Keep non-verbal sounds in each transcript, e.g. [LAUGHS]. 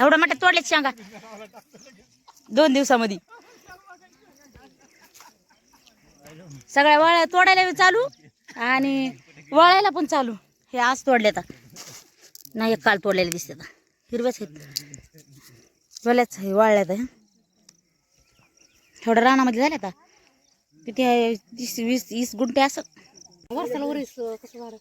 एवढं मोठ्या तोडल्यात सांगा दोन दिवसामध्ये. सगळ्या वळ्या तोडायला बी चालू आणि वळायला पण चालू. हे आज तोडले आता. नाही एक काल तोडलेले दिसते आता. हिरव्याच आहेत. बल्याच हे वाळल्यात तर थोडं रानामध्ये झाले आता. किती आहे? वीस वीस गुंठे असं. वर्षाला वरीस कसं वाढत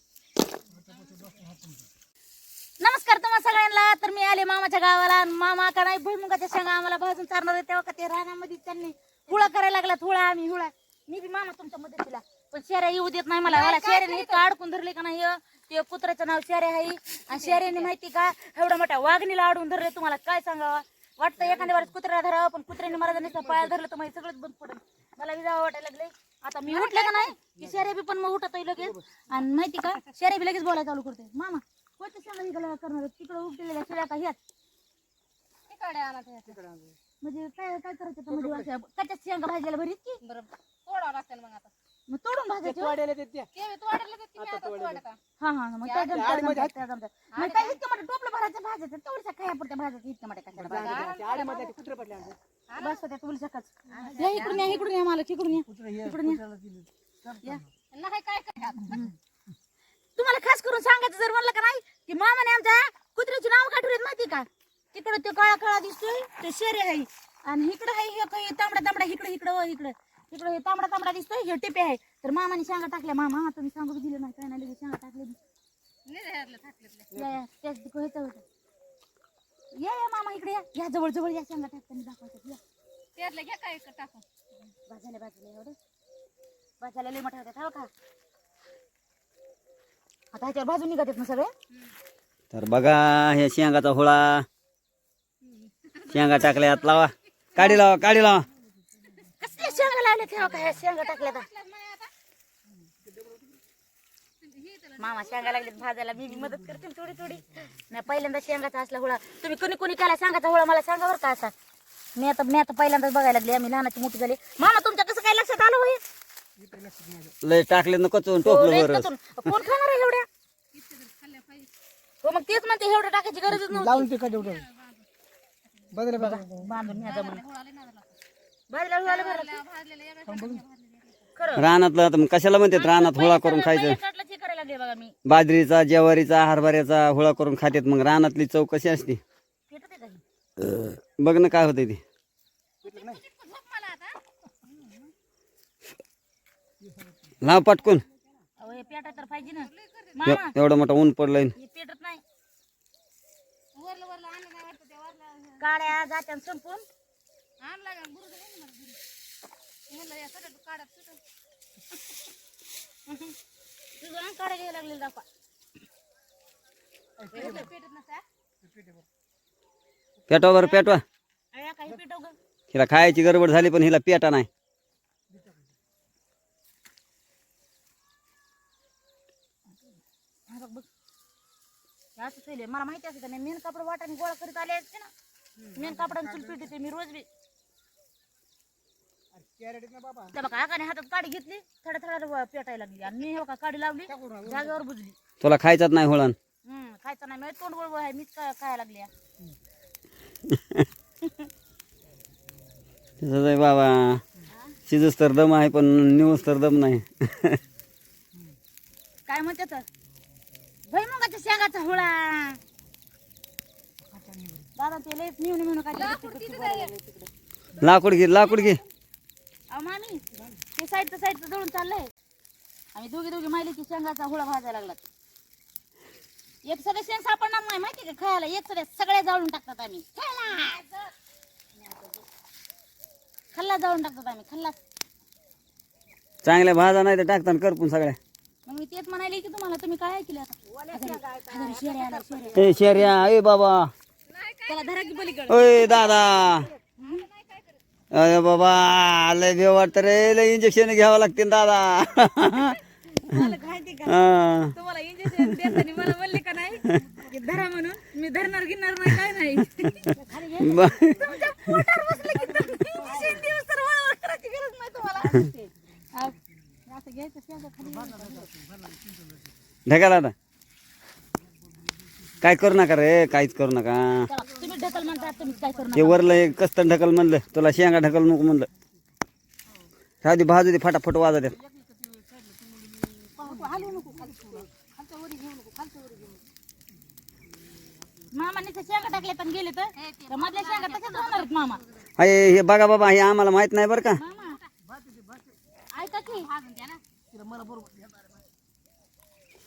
नमस्कार तुम्हा सगळ्यांना. तर मी आले मामाच्या गावाला. मामा का नाही भुईमुगाच्या शेंगा आम्हाला भाजून चालणार आहे तेव्हा का ते रानामध्ये त्यांनी हुळा करायला लागला हुळा आम्ही हुळा. मी बी मामा तुमच्या मदतीला. पण शेऱ्या येऊ देत नाही मला. मला शेऱ्याने इतकं अडकून धरले का नाही ते कुत्र्याचं नाव शेऱ्या आहे. आणि शेऱ्याने माहिती का एवढ्या मोठ्या वाघणीला अडून धरले. तुम्हाला काय सांगावं? वाटतं एखाद्या वेळेस कुत्र्याला धरावं पण कुत्र्याने मला नुसतं पायाला धरलं तर सगळंच बंद पडेल. मला विजावं वाटायला लागले आता मी उठले का नाही की शेऱ्या बी पण मग उठत आहे लगेच. आणि माहिती का शेऱ्या बी लगेच बोलायला चालू करते मामा कोणत्या शेंगा निघाला करणार तिकडे उठलेल्या शेळ्या का तिकडे आणा ते. म्हणजे काय काय करायचं आता म्हणजे अशा कच्च्या शेंगा भाजायला बरीच की? बरं तोडावं लागतं मग आता. मग तोडून भाजायची होय? केवी तोडायला देते तुम्ही आता तोडता? हा हा मग त्या त्या जमत्या, त्या जमत्या. मग काय इतकं मोठं टोपलं भरायचं भाजायचं तेवढ्या काय पुरत्या भाजायचं इतक्या मोठ्या कशाला भाजायचं? बस त्या तुला सकाच या इकडून या इकडून या मला इकडून या. इकडून या. नाही काय काय. तुम्हाला खास करून सांगायचं जर म्हणलं का नाही की मामाने आमच्या कुत्र्याची नाव काढून माहिती का? तिकडं ते काळा काळा दिसतोय ते शेरे आहे. आणि इकडं आहे हे काही तांबडा तांबडा इकडं इकडं व इकडं. इकडं हे तांबडा तांबडा दिसतोय हे टिपे आहे. तर मामाने सांगा टाकल्या. मामा तुम्ही सांगू दिलं नाही? काय नाही लगेच सांगा टाकले. या या मामा इकडे या. या जवळ जवळ या सांगा टाकताना दाखवतात या. त्यातलं घ्या काय इकडं टाकून भाजायला एवढे. भाजायला लय मोठे होतात हो का? आता ह्याच्यावर भाजून निघत ना सगळे? तर बघा हे शेंगाचा होळा. शेंगा टाकल्यात लावा. काढी लावा काढी लावा. कसले शेंगा लावले तेव्हा काय शेंगा टाकल्या तर मामा शेंगा लागले भाजायला मी बी मदत करते ना थोडी थोडी. नाही पहिल्यांदा शेंगाचा असला हुळा. तुम्ही कोणी कोणी केला शेंगाचा हुळा मला सांगा बरं का असा. मी आता मी आता पहिल्यांदाच बघायला लागली आम्ही लहानाची मोठी झाली. मामा तुमच्या कसं काय लक्षात आलं होय लय टाकले न कचून हो, टोपलं बरं. कोण खाणार आहे एवढ्या? हो मग तेच म्हणते एवढं टाकायची गरजच नव्हती. बांधून न्या जमून बाजूला हुळाला भरलं. खरं. रानातलं आता मग कशाला म्हणतात रानात होळा करून खायचं? पहिल्या काढलं ते करायला लागले बघा मी. बाजरीचा ज्वारीचा हरभऱ्याचा होळा करून खातात मग रानातली चव कशी असते? हे? बघ ना काय होतंय ते. लाव पटकून. अहो हे पेटा तर पाहिजे ना. मामा. एव- एवढं मोठं ऊन पडलंय. हे पेटत नाही. काड्या जात्या ना. तुझं घ्यायला दाखवा. पेटवा बरं पेटवा. अया काही पेटव ग. हिला खायची गडबड झाली पण हिला पेटा नाही हा बघ बघ हे असं मला माहिती असतं मी मेन कापड वाटाने गोळा करीत आले असते ना. मेन कापडाने चूल पेटते मी रोज बी. त्या बघा आकाने हातात काडी घेतली थोड्या थोड्या पेटायला लागली. आणि मी हे बघा काडी लावली जागेवर बुजली. तुला खायचाच नाही होळान हम्म खायचं नाही. मी तोंड आहे मीच काय खायला लागली आहे. तसंच आहे बाबा. शिजूस तर दम आहे पण न्यूज तर दम नाही. काय म्हणते तर? भैमुगाच्या शेंगाचा हुळा. दादा ते लयच नेऊन म्हणून काय लाकूड घे लाकूड घे. अहो मामी ते साईडचं साईडचं जळून चाललंय. आम्ही दोघी दोघी माहिती शेंगाचा हुळा भाजायला लागला एक सगळे शेंग सापडणार नाही माहिती का? खायला एक सगळे सगळे जाळून टाकतात आम्ही. खायला! खल्ला जाळून टाकतात आम्ही खल्ला चांगल्या भाजा नाही तर टाकताना करपून सगळ्या. मग मी तेच म्हणाले की तुम्हाला तुम्ही काय ऐकलं? आता शेऱ्या आला शेऱ्या ए शेर्या ए बाबा. त्याला धरा की पलीकडे. ओय दादा. अरे बाबा लय वाटतं रे लय इंजेक्शन घ्यावं लागते दादा. माहिती का? हा. तुम्हाला इंजेक्शन देताना मला म्हणले का नाही? की धरा म्हणून मी धरणार घेणार नाही काय नाही. ब- तुमच्या पोटावर बसलं की तुम्ही इंजेक्शन दिवस तर वळवळ करायची गरज नाही तुम्हाला हा. असं ढगाला आता काय करू नका रे काहीच करू नका. तेव्हा तुम्ही ढकल म्हणता तुम्ही काय करू ते वरलं एक कस्तन ढकल म्हणलं तुला शेंगा ढकल नको म्हणलं. राहू दे भाजू दे फटाफट वाजा द्या मामाने ते शेंगा टाकले पण गेले तर. तर मधल्या शेंगा तशाच राहणार आहेत मामा. अरे हे बघा बाबा हे आम्हाला माहीत नाही बरं का. मामा. ऐका की.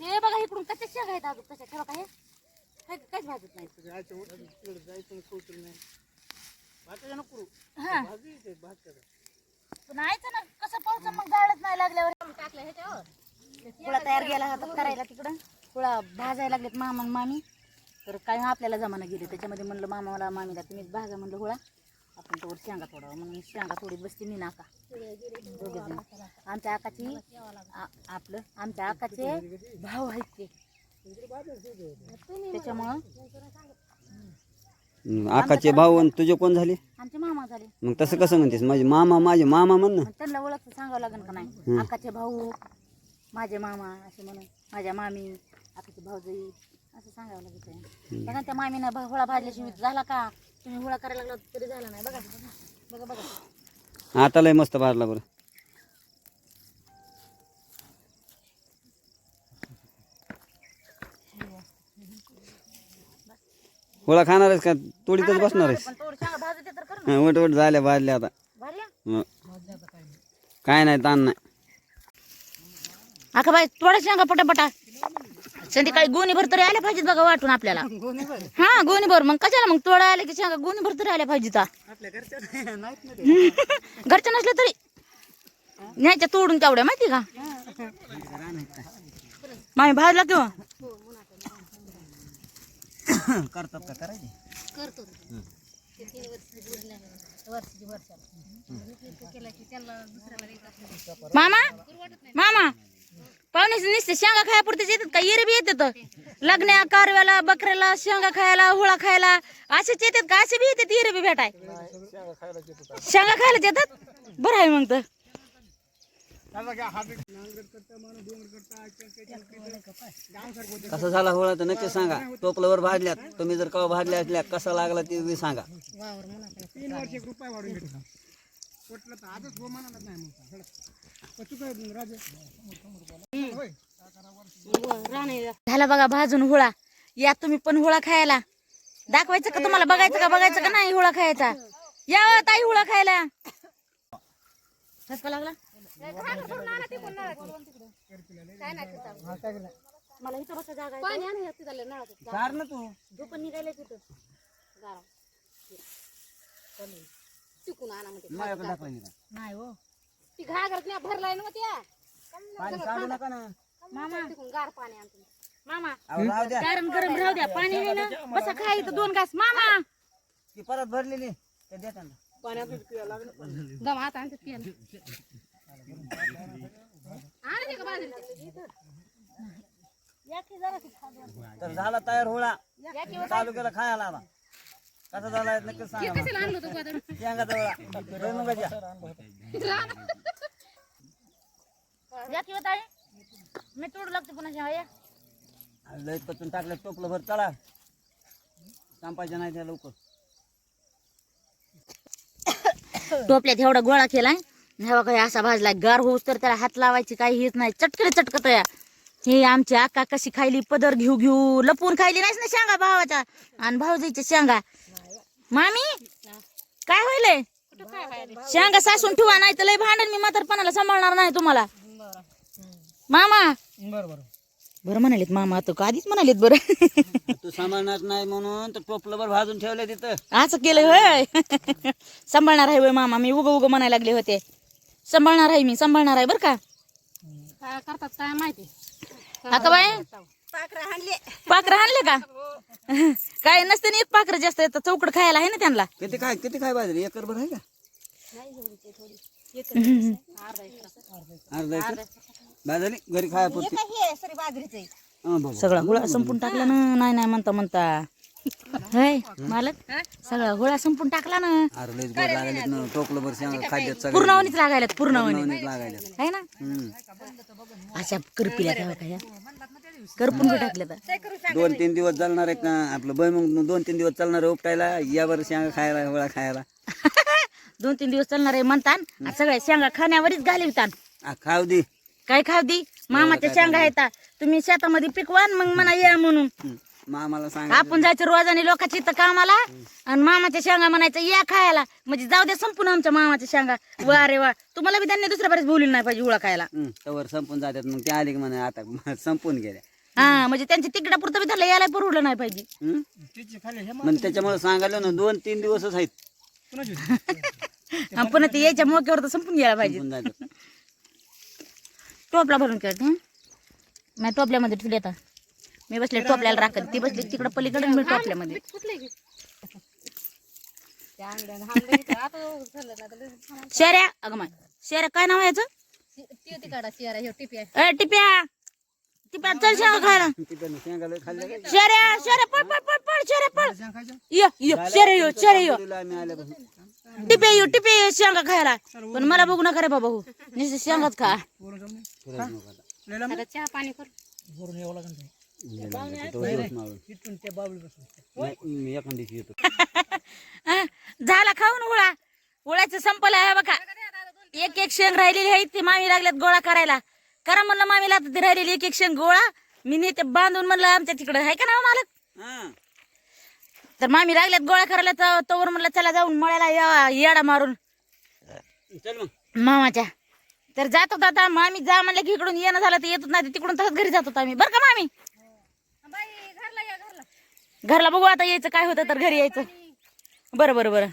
ते बघा इकडून कशा शेंगा आहेत अजून? कशा ठेवा काय काय काहीच भाजत नाही. हा. पण ऐका ना कसं पाऊस मग जाळच नाही लागल्यावर. टाकलं ह्याच्यावर. कुळा तयार केला होता करायला तिकडं. कुळा भाजायला लागलेत मामा आणि मामी. तर काय आपल्याला जमाना गेले. त्याच्यामध्ये म्हणलं मामा मला मामीला तुम्हीच भाजा म्हणलं हुळा. आपण तोवर शेंगा तोडावं म्हणून शेंगा तोडीत बसते मी नाका. दोघेजण आमच्या आकाची आ- आपलं आमच्या आकाचे भाऊ आहेत ते. त्याच्यामुळं आकाचे भाऊ आणि तुझे कोण झाले? आमचे मामा झाले. मग तसं कसं म्हणतेस? माझे मामा माझे मामा म्हण ना. मग त्यांना ओळख सांगावं लागेल का नाही? आकाचे भाऊ माझे मामा असे म्हणून. माझ्या मामी आकाचे भाऊजाई असं सांगावं लागेल बघा त्या मामीनं भा- हुळा भाजल्याशिवाय झाला का? हुळा करायला लागला तरी झाला नाही. बघा बघा बघा. आता लय मस्त भाजला बरं. होळा खाणार आहेस का? तोडीतच बसणार आहेस. पण तर कर ना. हं, वट वट झाल्या भाजल्या आता. हं. काय नाही ताण नाही. आका बाई थोडा सांगा पटापटा. संध्याकाळी गोणी भर तरी आल्या पाहिजेत बघा वाटून आपल्याला. [LAUGHS] हा गोणी भर मग कशाला मग तोडा आले की सांगा गोणी भर तरी आल्या पाहिजेत हा. [LAUGHS] [LAUGHS] घरच्या नसल्या तरी. न्यायच्या तोडून तेवढ्या माहिती का? मामी भाजला किंवा [COUGHS] करतात का करायचे? मामा मामा पाहुण्याचे नुसते शेंगा खायापुरतेच येतात का? येरे बी येतात. लग्न कारव्याला बकऱ्याला शेंगा खायला हुळा खायला असेच येतात का? असे बी येतात येरे बी भेटाय शेंगा खायलाच येतात? बरं आहे मग तर. कसा झाला होळा तर नक्की सांगा. टोपल्यावर भाजल्यात. तुम्ही जर कवा भाजल्या असल्या कसा लागला ते बी सांगा. झाला बघा भाजून हुळा. या तुम्ही पण हुळा खायला. दाखवायचं का तुम्हाला? बघायचं का? बघायचं का? नाही हुळा खायचा. या ताई हुळा खायला. लागला? मला इथं बसा जागा आणा तिथं नळाचं चार ना तू झोपून निघायला तिथं तिकून आणा म्हणजे दाखवायची का? नाही हो ती घागरत नाही भरलाय ना मग त्या पाणी काढू नका ना मामा तिकून गार पाणी आणतो मामा अहो, राहू द्या गरम गरम राहू द्या पाणी आहे ना बसा इथं दोन घास मामा ती परत भरलेली ते देता ना दम आता आणतात तर झाला तयार होळा. चालू केला खायला आता कसा झाला नक्की सांगा ताई? मी तोडू लागते पुन्हा या. लय पचून टाकलं टोपलं भर चला. संपायचं नाही त्या लवकर. टोपल्यात एवढा गोळा केलाय. हेवा काही असा भाजलाय गार होऊस तर त्याला हात लावायची काही हेच नाही. चटकले चटकत या हे आमची आका कशी खायली? पदर घेऊ घेऊ. लपून खायली नाहीस ना शेंगा भावाच्या? आणि भाऊजाईच्या शेंगा. मामी काय होईल शेंगा सासून ठेवा नाही तर लय भांडण मी म्हातारपणाला सांभाळणार नाही तुम्हाला. मामा. बरं म्हणालेत मामा आता आधीच म्हणालेत बरं? तू सांभाळणार नाही म्हणून तर टोपलं भर भाजून ठेवलं तिथं. असं केलं होय. सांभाळणार आहे मामा. मी उग उग म्हणायला लागले होते. सांभाळणार आहे मी सांभाळणार आहे बरं का? काय करतात काय माहिती? आता बाय पाखरं आणले का? काय नसते ना एक पाखरं जास्त येतं चौकड खायला आहे ना त्यांना. किती काय किती काय भाजली एकर भर आहे का? अर्धा एकर? भाजली घरी खाया पुरती. हं. सगळा हुळा संपून टाकला ना नाही नाही म्हणता म्हणता. होय मालक. सगळा हुळा संपून टाकला ना. अरे लयच गोड लागायलेत ना. भर शेंगा खाद्यात सगळं. पूर्णावणीच लागायला पूर्णावणी. नवनीत लागायल्यात. आहे ना? हम्म. अशा करपिल्या तेव्हा काय करपून बी टाकले तर. काय सांग दोन तीन दिवस चालणार आहे का आपलं भुईमुग दोन तीन दिवस चालणार आहे उपटायला. यावर शेंगा खायला वळा खायला. [LAUGHS] दोन तीन दिवस चालणार आहे म्हणतान. आणि सगळ्या शेंगा खाण्यावरच घालवितान आ, खाऊ दे. काय खाव दी? मामाच्या शेंगा येतात तुम्ही शेतामध्ये पिकवा मग म्हणा या म्हणून. मामाला सांग आपण जायचं रोजाने लोकांची इथं कामाला आणि मामाच्या शेंगा म्हणायचं या खायला. म्हणजे जाऊ द्या संपून आमच्या मामाच्या शेंगा. वा रे वा. तुम्हाला बी त्यांनी दुसऱ्या बरेच बोलून नाही पाहिजे उळा खायला. तवर संपून जातात. मग ते आले की म्हणे आता [LAUGHS] संपून गेल्या. हा म्हणजे त्यांची तिकडा पुरतं बी धरलं यायला परवडलं नाही पाहिजे? मग त्याच्यामुळे सांगायला ना दोन तीन दिवसच आहेत. [LAUGHS] पुन्हा ते यायच्या मोक्यावर तर संपून गेला पाहिजे. संपून जातात. टोपला भरून खेळत टोपल्यामध्ये ठेवले आता. मी बसले टोपल्याला राखत ती बसली तिकडं पलीकडे मी टोपल्यामध्ये. शेऱ्या अगं माय शेऱ्या काय नाव याचं? ए टिप्या टिप्या चल शेंगा खायला. शेऱ्या शेऱ्या पळ पळ पळ पळ शेऱ्या पळ. शेऱ्या यो शेऱ्या यो. शेंगा खायला. पण मला बघू नका रे बाबा हो नुसतं शेंगाच खा. चहा पाणी कर. एखाद येतो. [LAUGHS] झाला खाऊन उळा. उळ्याचं संपलं आहे बघा. एक एक शेंग राहिलेली आहे ती मामी लागल्यात गोळा करायला. करा म्हणलं मामीला ती राहिलेली एक एक शेंग गोळा. मी नेते बांधून म्हणलं आमच्या तिकडं. आहे का ना मालक? हा. तर मामी लागल्यात गोळा करायला तर तोवर म्हणलं चला जाऊन मळ्याला या- येडा मारून. मामाच्या. तर जात होता आता मामी जा म्हणलं की इकडून येणं झालं तर येतच नाही तिकडून तसंच घरी जात होता आम्ही. बरं का मामी? घरला बघू आता यायचं काय होतं तर घरी यायचं. बरं बरं बरं.